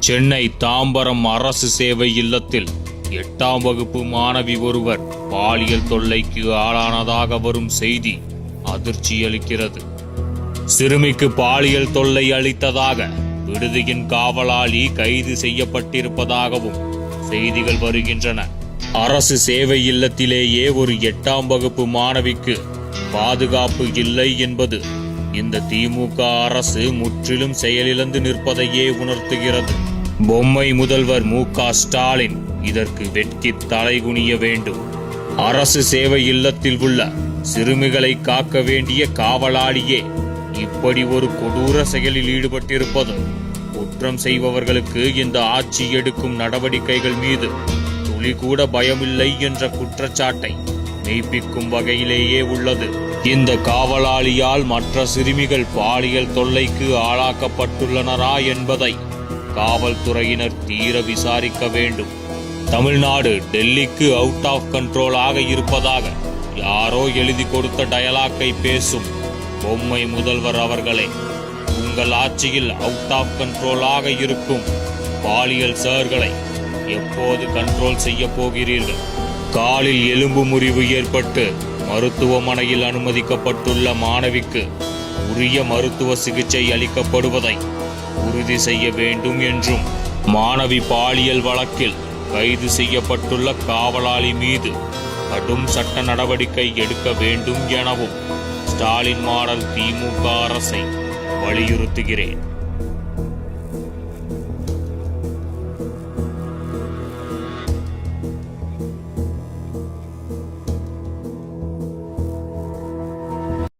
சென்னை தாம்பரம் அரசு சேவை இல்லத்தில் எட்டாம் வகுப்பு மாணவி ஒருவர் பாலியல் தொல்லைக்கு ஆளானதாக வரும் செய்தி அதிர்ச்சியளிக்கிறது சிறுமிக்கு பாலியல் தொல்லை அளித்ததாக விடுதியின் காவலாளி கைது செய்யப்பட்டிருப்பதாகவும் செய்திகள் வருகின்றன. அரசு சேவை இல்லத்திலேயே ஒரு எட்டாம் வகுப்பு மாணவிக்கு பாதுகாப்பு இல்லை என்பது இந்த திமுக அரசு முற்றிலும் செயலிழந்து நிற்பதையே உணர்த்துகிறது. பொம்மை முதல்வர் மு க ஸ்டாலின் இதற்கு வெட்கி தலைகுனிய வேண்டும். அரசு சேவை இல்லத்தில் உள்ள சிறுமிகளை காக்க வேண்டிய காவலாளியே இப்படி ஒரு கொடூர செயலில் ஈடுபட்டிருப்பதும் குற்றம் செய்பவர்களுக்கு இந்த ஆட்சி எடுக்கும் நடவடிக்கைகள் மீது துளி கூட பயமில்லை என்ற குற்றச்சாட்டை மெய்ப்பிக்கும் வகையிலேயே உள்ளது. இந்த காவலாளியால் மற்ற சிறுமிகள் பாலியல் தொல்லைக்கு ஆளாக்கப்பட்டுள்ளனரா என்பதை காவல்துறையினர் தீர விசாரிக்க வேண்டும். தமிழ்நாடு டெல்லிக்கு அவுட் ஆஃப் கண்ட்ரோலாக இருப்பதாக யாரோ எழுதி கொடுத்த டயலாக்கை பேசும் பொம்மை முதல்வர் அவர்களே உங்கள் ஆட்சியில் அவுட் ஆஃப் கண்ட்ரோலாக இருக்கும் பாலியல் சார்களை எப்போது கண்ட்ரோல் செய்ய போகிறீர்கள்? காலில் எலும்பு முறிவு ஏற்பட்டு மருத்துவமனையில் அனுமதிக்கப்பட்டுள்ள மாணவிக்கு உரிய மருத்துவ சிகிச்சை அளிக்கப்படுவதை உறுதி செய்ய வேண்டும் என்றும் மாணவி பாலியல் வழக்கில் கைது செய்யப்பட்டுள்ள காவலாளி மீது கடும் சட்ட நடவடிக்கை எடுக்க வேண்டும் எனவும் ஸ்டாலின் மாடல் திமுக அரசை வலியுறுத்துகிறேன்.